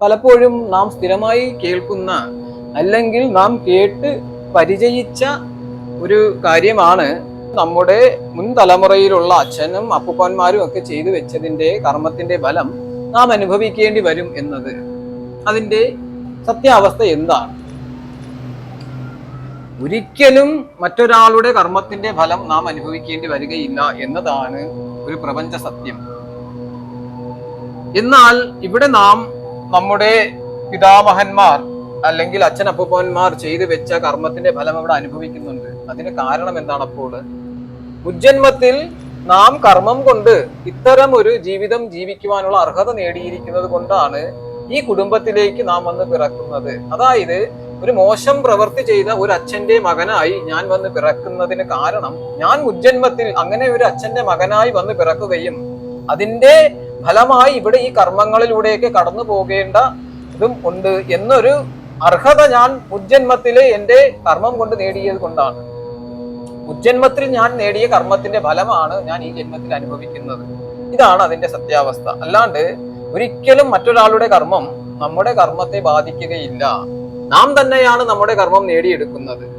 പലപ്പോഴും നാം സ്ഥിരമായി കേൾക്കുന്ന അല്ലെങ്കിൽ നാം കേട്ട് പരിചയിച്ച ഒരു കാര്യമാണ് നമ്മുടെ മുൻ തലമുറയിലുള്ള അച്ഛനും അപ്പുപ്പന്മാരും ഒക്കെ ചെയ്തു വെച്ചതിന്റെ കർമ്മത്തിന്റെ ഫലം നാം അനുഭവിക്കേണ്ടി വരും എന്നത്. അതിന്റെ സത്യാവസ്ഥ എന്താണ്? ഒരിക്കലും മറ്റൊരാളുടെ കർമ്മത്തിന്റെ ഫലം നാം അനുഭവിക്കേണ്ടി വരികയില്ല എന്നതാണ് ഒരു പ്രപഞ്ച സത്യം. എന്നാൽ ഇവിടെ നാം നമ്മുടെ പിതാമഹന്മാർ അല്ലെങ്കിൽ അച്ഛനപ്പന്മാർ ചെയ്തു വെച്ച കർമ്മത്തിന്റെ ഫലം അവിടെ അനുഭവിക്കുന്നുണ്ട്. അതിന് കാരണം എന്താണ് അപ്പോൾ? മുജ്ജന്മത്തിൽ നാം കർമ്മം കൊണ്ട് ഇത്തരം ഒരു ജീവിതം ജീവിക്കുവാനുള്ള അർഹത നേടിയിരിക്കുന്നത് കൊണ്ടാണ് ഈ കുടുംബത്തിലേക്ക് നാം വന്ന് പിറക്കുന്നത്. അതായത് ഒരു മോശം പ്രവൃത്തി ചെയ്ത ഒരു അച്ഛന്റെ മകനായി ഞാൻ വന്ന് പിറക്കുന്നതിന് കാരണം ഞാൻ മുജ്ജന്മത്തിൽ അങ്ങനെ ഒരു അച്ഛന്റെ മകനായി വന്ന് പിറക്കുകയും അതിന്റെ ഫലമായി ഇവിടെ ഈ കർമ്മങ്ങളിലൂടെയൊക്കെ കടന്നു പോകേണ്ട ഇതും ഉണ്ട് എന്നൊരു അർഹത ഞാൻ മുജ്ജന്മത്തിലെ എന്റെ കർമ്മം കൊണ്ട് നേടിയത് കൊണ്ടാണ്. മുജ്ജന്മത്തിൽ ഞാൻ നേടിയ കർമ്മത്തിന്റെ ഫലമാണ് ഞാൻ ഈ ജന്മത്തിൽ അനുഭവിക്കുന്നത്. ഇതാണ് അതിന്റെ സത്യാവസ്ഥ. അല്ലാണ്ട് ഒരിക്കലും മറ്റൊരാളുടെ കർമ്മം നമ്മുടെ കർമ്മത്തെ ബാധിക്കുകയില്ല. നാം തന്നെയാണ് നമ്മുടെ കർമ്മം നേടിയെടുക്കുന്നത്.